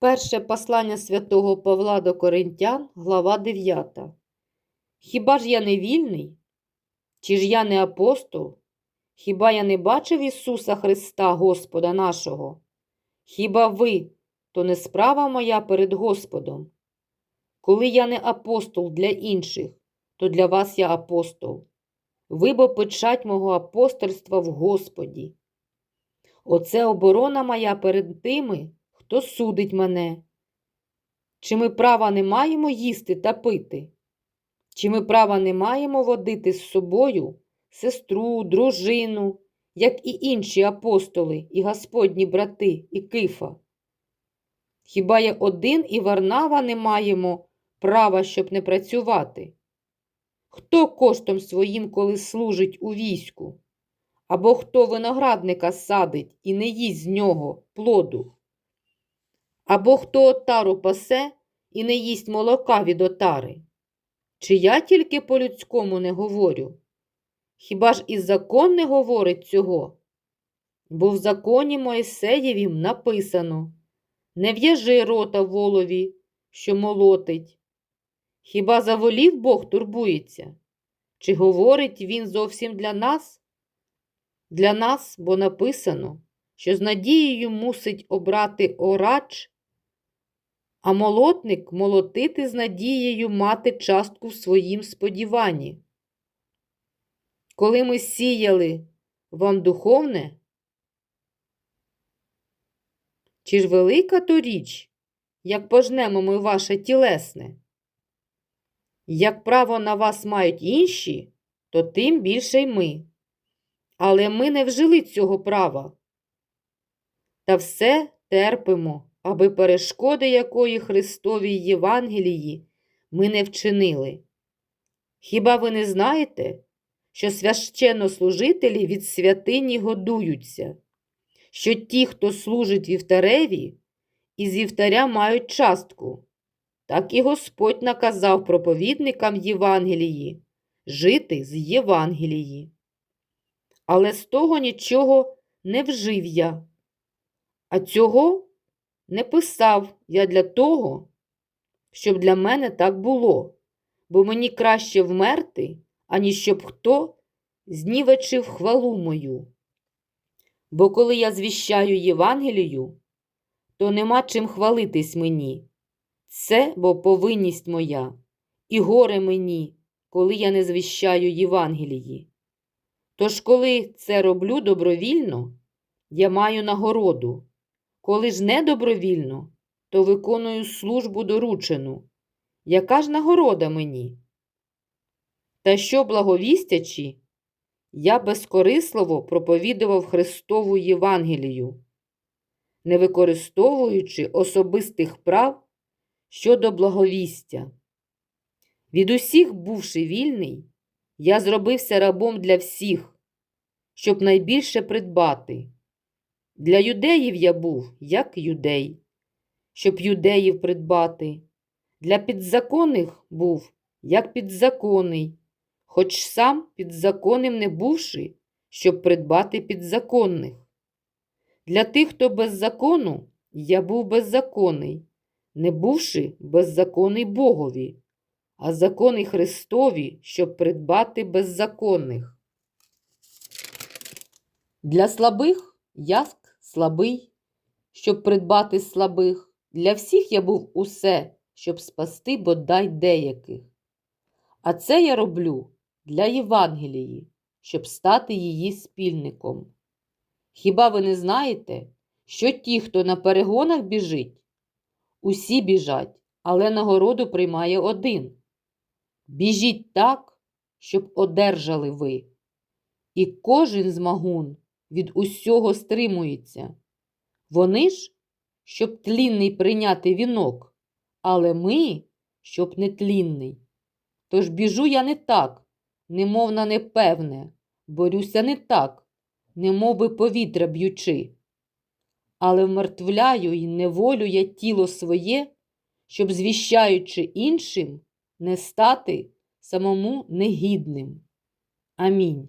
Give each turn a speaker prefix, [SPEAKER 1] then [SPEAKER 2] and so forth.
[SPEAKER 1] Перше послання святого Павла до Коринтян, глава 9. Хіба ж я не вільний? Чи ж я не апостол? Хіба я не бачив Ісуса Христа, Господа нашого? Хіба ви, то не справа моя перед Господом? Коли я не апостол для інших, то для вас я апостол. Ви бо печать мого апостольства в Господі. Оце оборона моя перед тими, хто судить мене. Чи ми права не маємо їсти та пити? Чи ми права не маємо водити з собою сестру, дружину, як і інші апостоли, і Господні брати, і кифа? Хіба я один і Варнава не маємо права, щоб не працювати? Хто коштом своїм коли служить у війську? Або хто виноградника садить і не їсть з нього плоду? Або хто отару пасе і не їсть молока від отари? Чи я тільки по-людському не говорю? Хіба ж і закон не говорить цього? Бо в законі Моїсеєвім написано Не в'яжи рота волові, що молотить. Хіба за волів Бог турбується? Чи говорить він зовсім для нас? Для нас, бо написано, що з надією мусить обратиорач, а молотник молотити з надією мати частку в своїм сподіванні. Коли ми сіяли вам духовне, чи ж велика то річ, як пожнемо ми ваше тілесне? Як право на вас мають інші, то тим більше й ми. Але ми не вжили цього права. Та все терпимо, аби перешкоди якої Христовій Євангелії ми не вчинили. Хіба ви не знаєте, що священнослужителі від святині годуються, що ті, хто служить вівтареві, із вівтаря мають частку? Так і Господь наказав проповідникам Євангелії жити з Євангелії. Але з того нічого не вжив я, а цього не писав я для того, щоб для мене так було, бо мені краще вмерти, аніж щоб хто знівечив хвалу мою. Бо коли я звіщаю Євангелію, то нема чим хвалитись мені. Це бо повинність моя, і горе мені, коли я не звіщаю Євангелії. Тож, коли це роблю добровільно, я маю нагороду. Коли ж не добровільно, то виконую службу доручену. Яка ж нагорода мені? Та що благовістячи, я безкорисливо проповідував Христову Євангелію, не використовуючи особистих прав щодо благовістя. Від усіх, бувши вільний, я зробився рабом для всіх, щоб найбільше придбати. Для юдеїв я був, як юдей, щоб юдеїв придбати. Для підзаконних був, як підзаконний, хоч сам підзаконним не бувши, щоб придбати підзаконних. Для тих, хто без закону, я був беззаконний, не бувши беззаконний Богові, а закони Христові, щоб придбати беззаконних. Для слабих я слабий, щоб придбати слабих. Для всіх я був усе, щоб спасти бодай деяких. А це я роблю для Євангелії, щоб стати її спільником. Хіба ви не знаєте, що ті, хто на перегонах біжить, усі біжать, але нагороду приймає один. Біжіть так, щоб одержали ви. І кожен змагун від усього стримується. Вони ж, щоб тлінний прийняти вінок, але ми, щоб не тлінний. Тож біжу я не так, немов на непевне, борюся не так, немов би повітря б'ючи. Але вмертвляю і неволю я тіло своє, щоб, звіщаючи іншим, не стати самому негідним. Амінь.